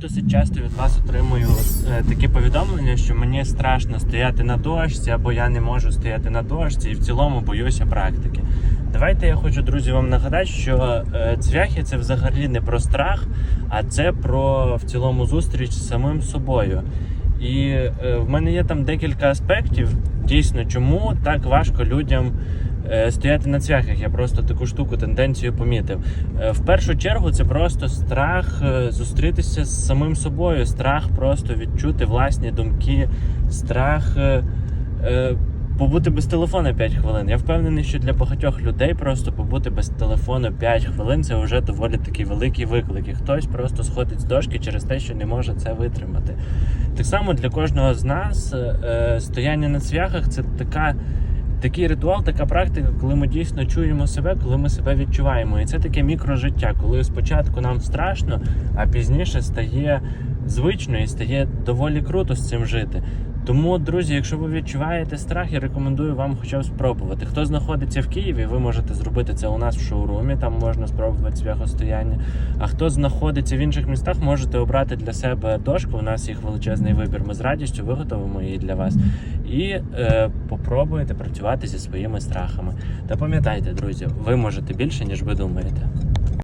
Досить часто від вас отримую е, такі повідомлення, що мені страшно стояти на дошці, або я не можу стояти на дошці, і в цілому боюся практики. Давайте я хочу, друзі, вам нагадати, що е, цвяхи це взагалі не про страх, а це про в цілому зустріч з самим собою. І е, в мене є там декілька аспектів, дійсно, чому так важко людям стояти на цвяхах. Я просто таку штуку, тенденцію помітив. Е, В першу чергу це просто страх е, зустрітися з самим собою, страх просто відчути власні думки, страх. е, е, Побути без телефону 5 хвилин. Я впевнений, що для багатьох людей просто побути без телефону 5 хвилин це вже доволі такий великий виклик. І хтось просто сходить з дошки через те, що не може це витримати. Так само для кожного з нас е, стояння на цвяхах це така. Такий ритуал, така практика, коли ми дійсно чуємо себе, коли ми себе відчуваємо. І це таке мікрожиття, коли спочатку нам страшно, а пізніше стає звично і стає доволі круто з цим жити. Тому, друзі, якщо ви відчуваєте страх, я рекомендую вам хоча б спробувати. Хто знаходиться в Києві, ви можете зробити це у нас в шоурумі, там можна спробувати цвяхостояння. А хто знаходиться в інших містах, можете обрати для себе дошку. У нас їх величезний вибір. Ми з радістю виготовимо її для вас. І е, попробуйте працювати зі своїми страхами. Та пам'ятайте, друзі, ви можете більше, ніж ви думаєте.